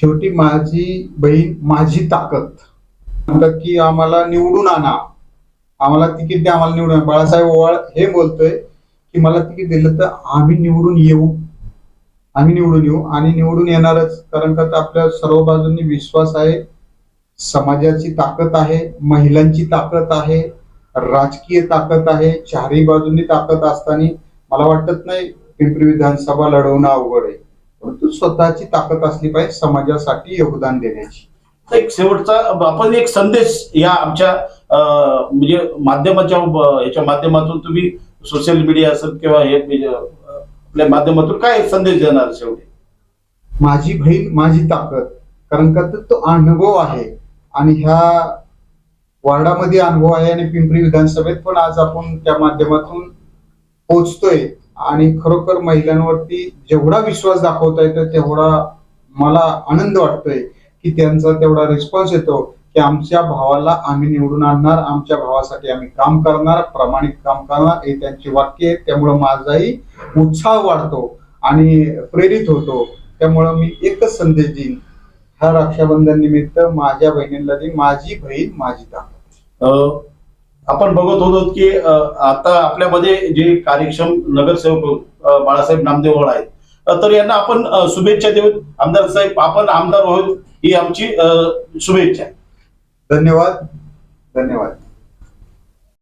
शेवटी माझी बहीण माझी ताकद. म्हणतात की आम्हाला निवडून आणा. आम्हाला तिकीट द्या आम्हाला निवडून बाळासाहेब ओवाळ हे बोलतोय की मला तिकीट दिलं तर आम्ही निवडून येऊ. आम्ही निवडून येऊ. आणि निवडून येणारच. कारण का तर आपल्या सर्व बाजूंनी विश्वास आहे. समाजाची ताकद आहे. महिलांची ताकद आहे. राजकीय ताकद आहे. चारही बाजूंनी ताकद असताना मला वाटत नाही पिंपरी विधानसभा लढवणं अवघड आहे. परंतु स्वतःची ताकद असली पाहिजे समाजासाठी योगदान देण्याची. एक शेवटचा आपण एक संदेश या आमच्या म्हणजे माध्यमाच्या याच्या माध्यमातून तुम्ही सोशल मीडिया असेल किंवा हे म्हणजे, आपल्या माध्यमातून काय संदेश देणार शेवटी? माझी बहीण माझी ताकद. कारण का तर तो अनुभव आहे. आणि ह्या वार्डामध्ये अनुभव आहे आणि पिंपरी विधानसभेत पण आज आपण त्या माध्यमातून पोचतोय आणि खरोखर महिलांवरती जेवढा विश्वास दाखवता येतो तेवढा मला आनंद वाटतोय की त्यांचा तेवढा रिस्पॉन्स येतो की आमच्या भावाला आम्ही निवडून आणणार आमच्या भावासाठी आम्ही काम करणार प्रामाणिक काम करणार. हे त्यांची वाक्य आहेत त्यामुळं माझाही उत्साह वाढतो आणि प्रेरित होतो. त्यामुळं मी एकच संदेश देईन ह्या रक्षाबंधन निमित्त माझ्या बहिणीला देईन माझी बहीण माझी ताकद आपण बघत होतो की आता आपल्यामध्ये जे कार्यक्षम नगरसेवक बाळासाहेब नामदेव आहेत तर यांना आपण शुभेच्छा देऊ आमदार साहेब आपण आमदार आहोत ही आमची शुभेच्छा. आहे धन्यवाद. धन्यवाद.